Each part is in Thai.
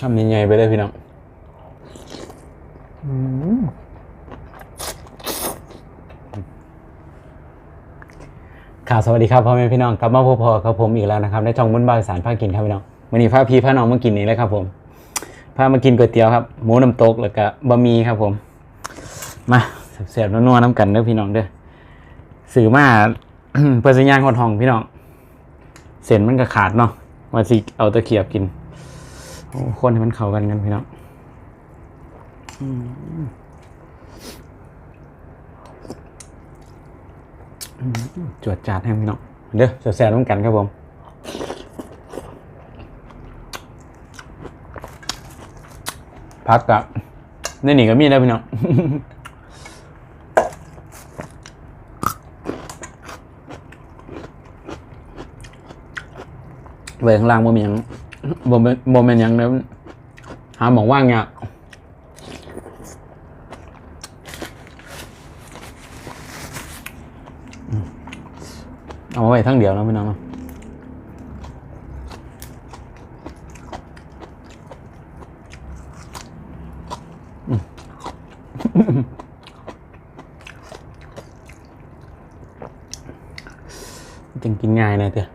ทำยังไงไปเลยพี่น้องข่าวสวัสดีครับพ่อแม่พี่น้องกลับมาพบพอกับผมอีกแล้วนะครับในช่องบุญบายสารพาคกินครับพี่น้องวันนี้พาพี่พาน้องมากินนี่เลยครับ ผมพามากินก๋วยเตี๋ยวครับหมูน้ำตกแล้วก็บะหมี่ครับผม มาเสียบๆนัวๆน้ำกันเด้อพี่น้องเด้อสื่อมาเพื่อสัญญาณคนห้องพี่น้องเส้นมันก็ขาดเนาะมาสิเอาตะเกียบกิน คนให้มันเข้ากันกันพี่น้องจวดจาดให้พี่น้องเด้อแซ่บๆน้ำกันครับผมพักกับในนี่ก็มีแล้วพี่น้องเวข้างล่างบ่มีหยัง บ่เป็นบ่เป็นยังแล้วหาหมองว่างเนี่ยเอาไว้ทั้งเดียวแล้วพี่น้องเนาะอืมจึงกินง่ายเลยเถอะ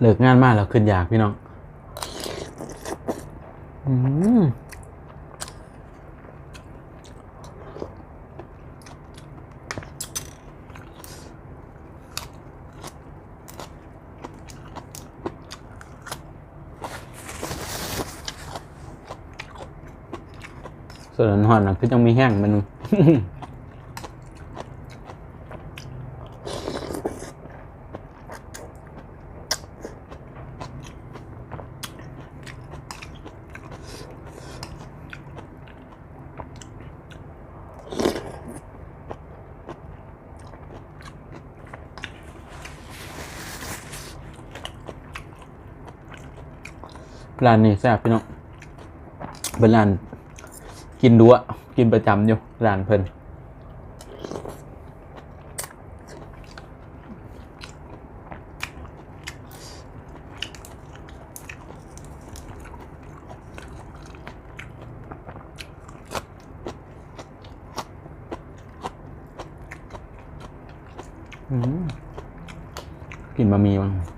เลิกงานมากแล้วขึ้นอยากพี่น้องอืมส่วนหอนนะคือต้องมีแห้งมัน ร้านนี้แซ่บพี่น้องเป็นร้านกินดัวกินประจำอยู่ร้านเพิ่นกินบะหมี่บ้าง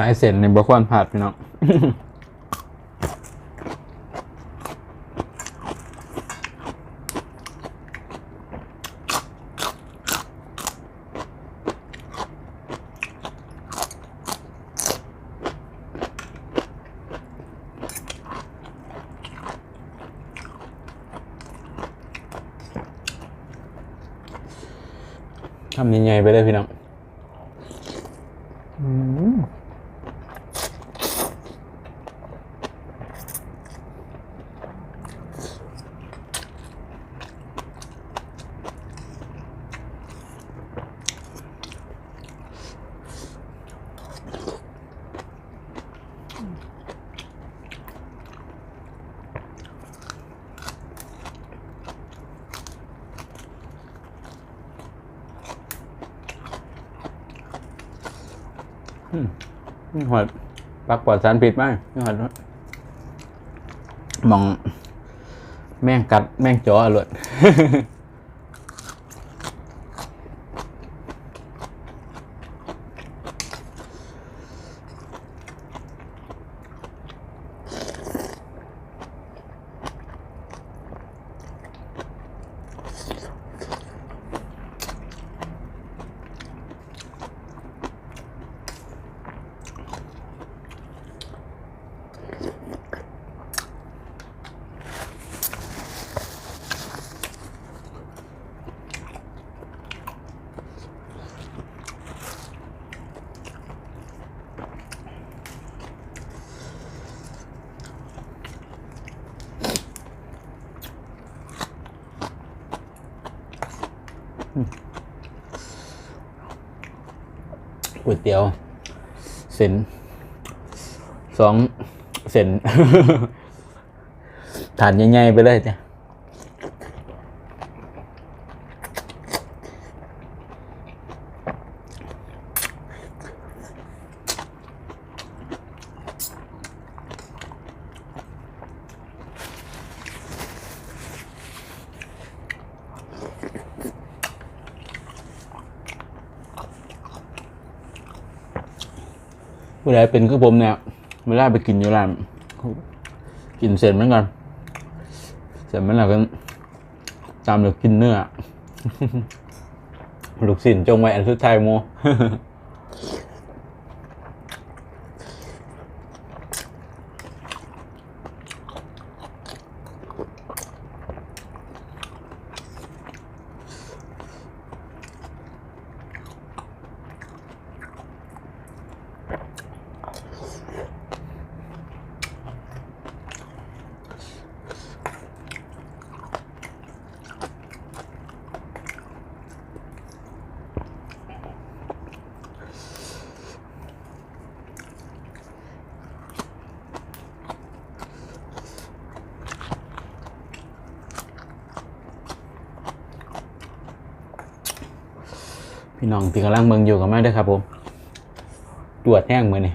สายเส้นในบควรผ่าดพี่น้องทำยังไงไปเลยพี่น้อง หอดปักปลอดสารพิษมากหอดมองแม่งกัดแม่งจ่ออร่อย ก๋วยเตี๋ยว เส้นสองเส้น ฐานใหญ่ๆไปเลยจ้ะ ผู้ใดเป็นคือผมเนี่ยเวลาไปกินอยู่ร้านกินเสร็จเหมือนกันเสร็จมันแล้วก็ตามเดี๋ยวกินเนื้อลูกศิลจงไว้อันสุดท้ายโม พี่น้องที่กำลังเมืองอยู่กับแม่ด้วยครับผมตรวจแห้งมือนี่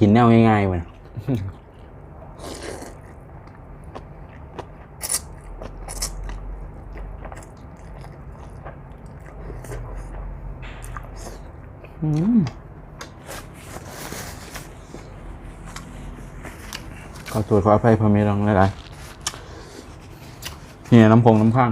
กินแนวง่ายๆมัน ขอตรวจขออภัยพอมีรองหลายๆนี่น้ำพงน้ำข้าง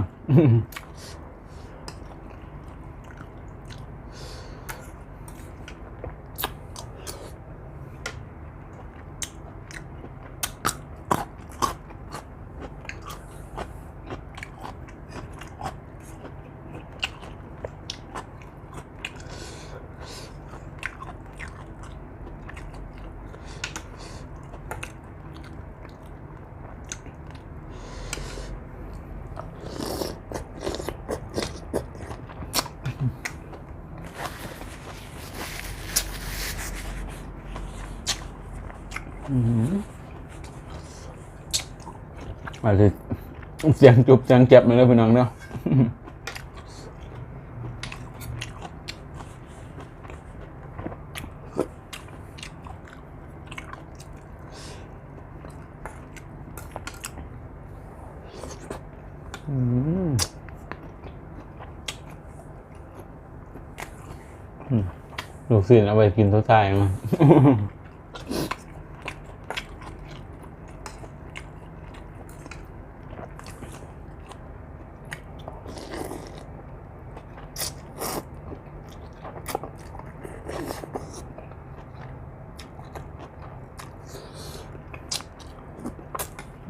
อาจจะเสียงจุบเสียงเจ็บมาเลยพี่น้องเนาะลูกศิษย์เอาไปกินทุกทายมา ต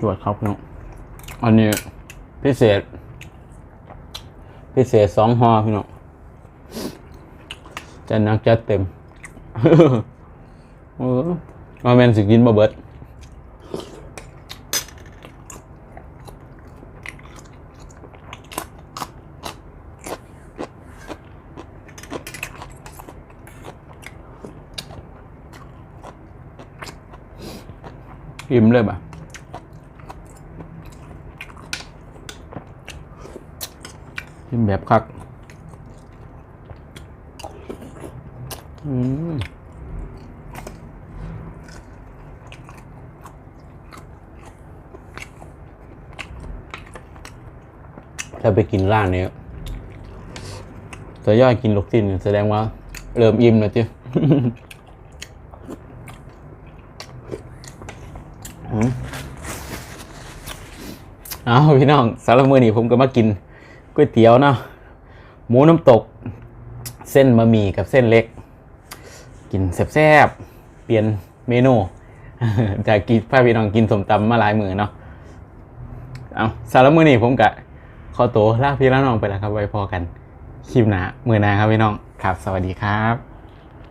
จวดครับพี่น้องอันนี้พิเศษ พิเศษสองห่อพี่น้องจะนักจัดเต็มเออมาแมนสิกินบ่เบิด อิ่มเลยป่ะกินแบบคัก อืมถ้าไปกินร้านนี้จะย่อยกินลูกชิ้นแสดงว่า เริ่มอิ่มแล้วจิอื เอาพี่น้องสารมือนี่ผมก็มากินก๋วยเตี๋ยวเนาะหมูน้ำตก เส้นบะหมี่กับเส้นเล็ก กินแซ่บๆเปลี่ยนเมนูจากกินพาพี่น้องกินสมตำมาหลายมือเนาะเอาสารมือนี่ผมกะขอตัวลาพี่ละน้องไปแล้วครับไว้พอกันคลิปหนามือนาครับพี่น้องครับ สวัสดีครับ